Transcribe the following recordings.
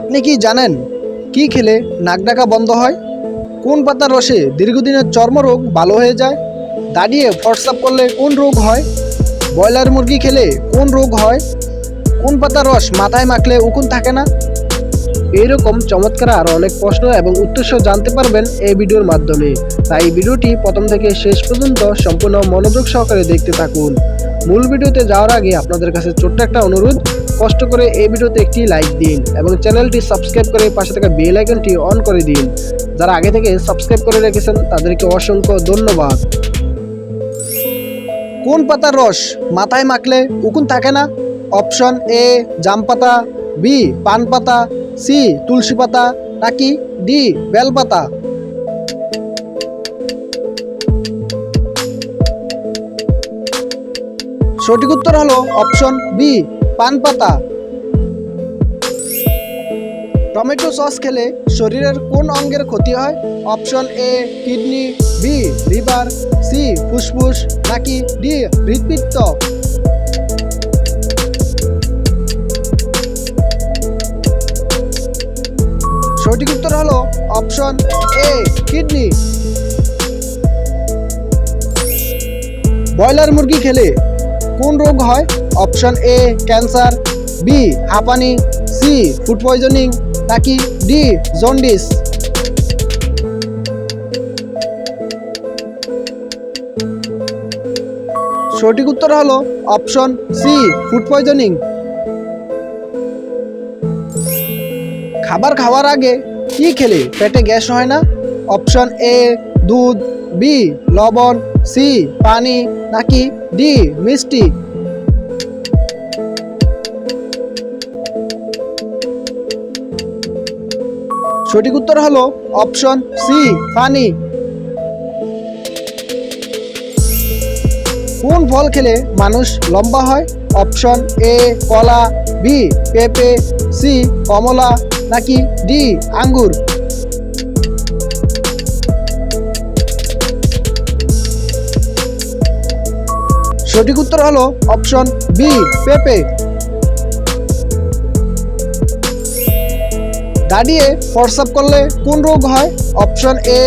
আপনি কি জানেন কি খেলে নাক ডাকা বন্ধ হয়? কোন পাতার রসে দীর্ঘদিনের চর্মরোগ ভালো হয়ে যায়? দাঁড়িয়ে ফটসাপ করলে কোন রোগ হয়? ব্রয়লার মুরগি খেলে কোন রোগ হয়? কোন পাতার রস মাথায় মাখলে উকুন থাকে না? এইরকম চমৎকার আরও অনেক প্রশ্ন এবং উত্তর জানতে পারবেন এই ভিডিওর মাধ্যমে। তাই ভিডিওটি প্রথম থেকে শেষ পর্যন্ত সম্পূর্ণ মনোযোগ সহকারে দেখতে থাকুন। মূল ভিডিওতে যাওয়ার আগে আপনাদের কাছে ছোট্ট একটা অনুরোধ কষ্ট করে এই ভিডিওতে একটি লাইক দিন এবং চ্যানেলটি সাবস্ক্রাইব করে পাশে থাকা বেল আইকনটি অন করে দিন। যারা আগে থেকে সাবস্ক্রাইব করে রেখেছেন, তাদেরকে অসংখ্য ধন্যবাদ। কোন পাতার রস মাথায় মাখলে উকুন থাকে না? অপশন এ জাম পাতা বি পান পাতা সি তুলসী পাতা, নাকি ডি বেল পাতা? সঠিক উত্তর হলো অপশন বি পান পাতা। টমেটো সস খেলে শরীরের কোন অঙ্গের ক্ষতি হয়? Option A, kidney, B, liver, C, ফুসফুস, নাকি ডি হৃদপিত্ত সঠিক উত্তর হলো অপশন এ, কিডনি। ব্রয়লার মুরগি খেলে কোন রোগ হয়? অপশন এ ক্যান্সার বি হাঁপানি সি ফুড পয়জনিং, নাকি ডি জন্ডিস? সঠিক উত্তর হলো অপশন সি ফুড পয়জনিং। খাবার খাওয়ার আগে কি খেলে পেটে গ্যাস হয় না? অপশন এ দুধ বি, লবণ, সি, পানি, নাকি ডি, মিষ্টি? সঠিক উত্তর হলো অপশন সি, পানি। কোন ফল খেলে মানুষ লম্বা হয়? অপশন এ, কলা, বি, পেঁপে, সি, কমলা, নাকি ডি, আঙ্গুর? সঠিক উত্তর হলো অপশন বি, পেঁপে। দাঁড়িয়ে ফরসাপ করলে কোন রোগ হয়? অপশন এ,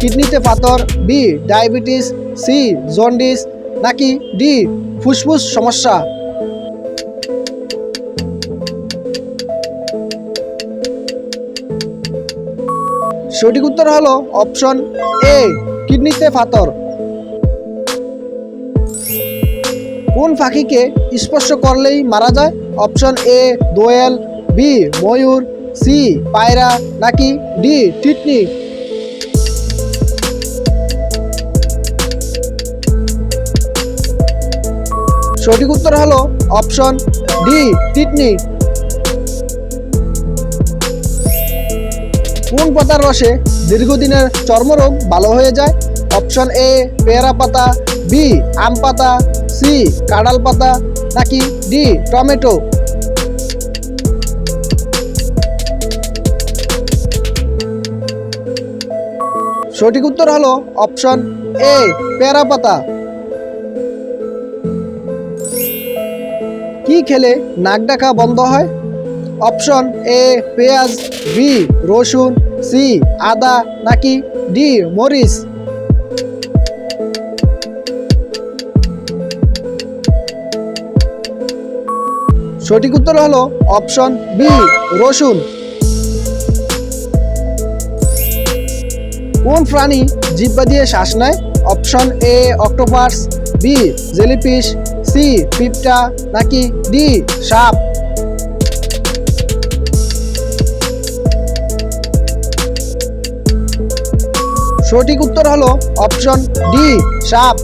কিডনিতে পাথর, বি, ডায়াবেটিস, সি, জন্ডিস, নাকি ডি, ফুসফুস সমস্যা। সঠিক উত্তর হলো অপশন এ, কিডনিতে পাথর। কোন পাখিকে স্পর্শ করলেই মারা যায়? অপশন এ, দোয়েল, বি, ময়ূর, সি, পায়রা, নাকি ডি, টিটনি? সঠিক উত্তর হলো অপশন ডি, টিটনি। কোন পাতার রসে দীর্ঘদিনের চর্মরোগ ভালো হয়ে যায়? অপশন এ, পেয়ারা পাতা, বি, আম পাতা সি কাঁঠাল পাতা নাকি ডি, টমেটো? সঠিক উত্তর হলো অপশন এ, পেয়ারা পাতা। কি খেলে নাক ডাকা বন্ধ হয়? অপশন এ, পেঁয়াজ, বি, রসুন, সি, আদা নাকি ডি, মরিচ? সঠিক উত্তর হলো অপশন বি, রসুন। কোন প্রাণী জিব্বা দিয়ে শ্বাস নেয়? Option A, octopus, B, jellyfish, C, পিপটা, নাকি ডি, সাপ। সঠিক উত্তর হলো অপশন ডি, সাপ।